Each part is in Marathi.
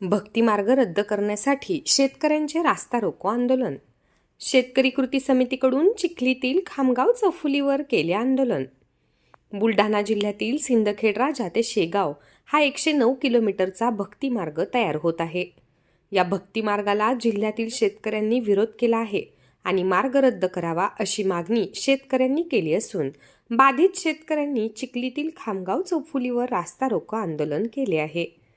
भक्तिमार्ग रद्द करण्यासाठी शेतकऱ्यांचे रास्ता रोको आंदोलन. शेतकरी कृती समितीकडून चिखलीतील खामगाव चौफुलीवर केले आंदोलन. बुलढाणा जिल्ह्यातील सिंदखेड राजा ते शेगाव हा एकशे नऊ किलोमीटरचा भक्तिमार्ग तयार होत आहे. या भक्तिमार्गाला जिल्ह्यातील शेतकऱ्यांनी विरोध केला आहे आणि मार्ग रद्द करावा अशी मागणी शेतकऱ्यांनी केली असून बाधित शेतकऱ्यांनी चिखलीतील खामगाव चौफुलीवर रास्ता रोको आंदोलन केले आहे.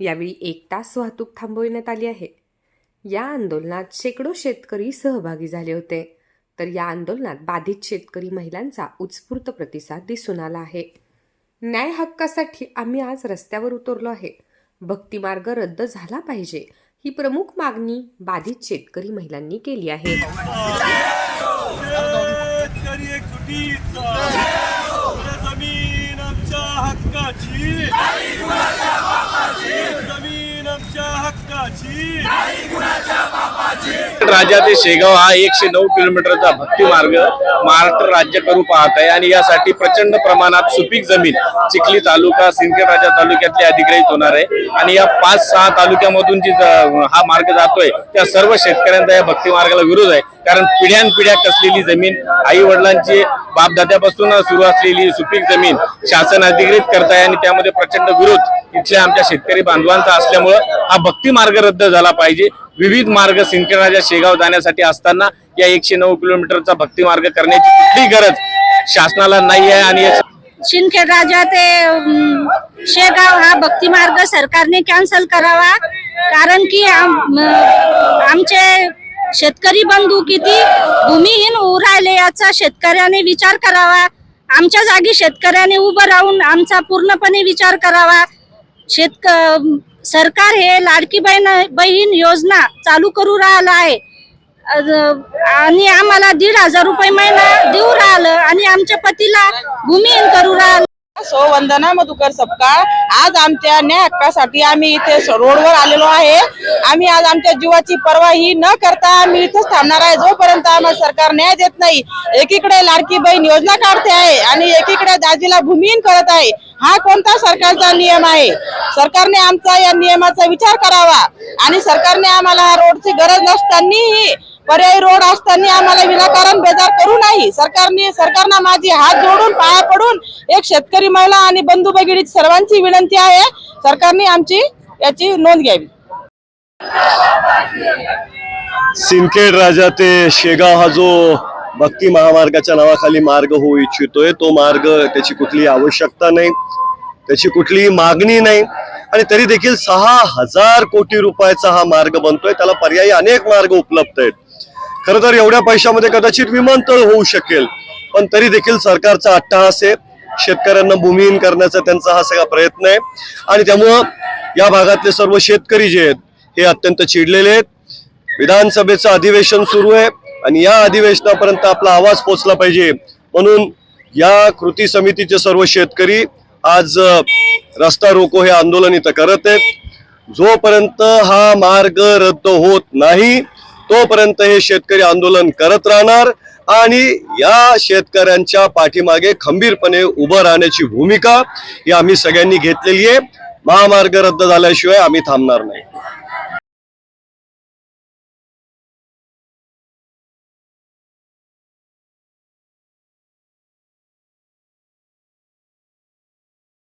यावेळी एक तास वाहतूक थांबविण्यात आली आहे. या आंदोलनात शेकडो शेतकरी सहभागी झाले होते. तर या आंदोलनात बाधित शेतकरी महिलांचा उत्स्फूर्त प्रतिसाद दिसून आला आहे. न्याय हक्कासाठी आम्ही आज रस्त्यावर उतरलो आहे. भक्तिमार्ग रद्द झाला पाहिजे ही प्रमुख मागणी बाधित शेतकरी महिलांनी केली आहे. जमीन आमच्या हक्काची जमीन आमच्या हक्काची राजा ते शेगाव हा एकशे नऊ किलोमीटरचा भक्ती मार्ग महाराष्ट्र राज्य करू पाहत आहे. आणि यासाठी प्रचंड प्रमाणात सुपीक जमीन चिखली तालुका सिंदखेड राजा तालुक्यातले अधिग्रहित होणार आहे. आणि या पाच सहा तालुक्यामधून जी हा मार्ग जातोय त्या सर्व शेतकऱ्यांचा या भक्ती मार्गाला विरोध आहे. कारण पिढ्यानपिढ्या कसलेली जमीन आई वडिलांची बापदाद्यापासून सुरू असलेली सुपीक जमीन शासन अधिग्रहित करत आहे. आणि त्यामध्ये प्रचंड विरोध इथल्या आमच्या शेतकरी बांधवांचा असल्यामुळं हा भक्ती मार्ग रद्द झाला पाहिजे. विविध मार्ग सिंदखेड शेगाव जाण्यासाठी असताना या एकशे नऊ किलोमीटरचा भक्ती मार्ग करण्याची कुठली गरज शासनाला नाही आहे आणि सिंदखेडराजा राजा ते शेगाव हा भक्ती मार्ग सरकारने कॅन्सल करावा. कारण की आम- आमचे शेतकरी बंधू किती भूमिहीन होऊ राहिले याचा शेतकऱ्याने विचार करावा. आमच्या जागी शेतकऱ्याने उभं राहून आमचा पूर्णपणे विचार करावा. शेतक सरकार हे लाडकी बहीण बहीण योजना चालू करू राहिलं आहे. आणि आम्हाला दीड हजार रुपये महिना देऊ राहिलं आणि आमच्या पतीला भूमिहीन करू राहिलं. सो वंदना मधुकर सपकाळ आज आमच्या न्याय हक्कासाठी आम्ही इथे रोडवर आलेलो आहे. आम्ही आज आमच्या जीवाची पर्वाही न करता आम्ही इथंच थांबणार आहे. जोपर्यंत आम्हाला सरकार न्याय देत नाही एकीकडे लाडकी बहीण योजना काढते आहे आणि एकीकडे राज्याला भूमिहीन करत आहे. हा कोणता सरकारचा नियम आहे? सरकारने आमचा या नियमाचा विचार करावा. आणि सरकारने आम्हाला हा रोडची गरज नसतानाही पर्यायी रोड असताना आम्हाला विनाकारण बेजार करू नाही. सरकारने सरकारनं माझी हात जोडून पाया पडून एक शेतकरी महिला आणि बंधू भगिनी सर्वांची विनंती आहे. सरकारने आमची याची नोंद घ्यावी. सिंदखेड राजा ते शेगाव हा जो भक्ती महामार्गाच्या नावाखाली मार्ग होऊ इच्छितोय. तो मार्ग त्याची कुठली आवश्यकता नाही त्याची कुठलीही मागणी नाही. आणि तरी देखील सहा हजार कोटी रुपयाचा हा मार्ग बनतोय. त्याला पर्यायी अनेक मार्ग उपलब्ध आहेत. खरं तर एवढ्या पैशामध्ये कदाचित विमानतळ होऊ शकेल पण तरी देखील सरकारचा अट्टहास आहे. शेतकऱ्यांना भूमिहीन करण्याचा त्यांचा हा सगळा प्रयत्न आहे. आणि त्यामुळं या भागातले सर्व शेतकरी जे आहेत हे अत्यंत चिडलेले आहेत. विधानसभेचं अधिवेशन सुरू आहे. आणि या अधिवेशनापर्यंत आपला आवाज पोचला पाहिजे. म्हणून या कृती समितीचे सर्व शेतकरी आज रस्ता रोको हे आंदोलन इथं करत आहेत. जोपर्यंत हा मार्ग रद्द होत नाही तोपर्यंत हे शेतकरी आंदोलन करत राहणार आणि या शेतकऱ्यांच्या पाठीमागे खंबीरपणे उभं राहण्याची भूमिका ही आम्ही सगळ्यांनी घेतलेली आहे. महामार्ग रद्द झाल्याशिवाय आम्ही थांबणार नाही.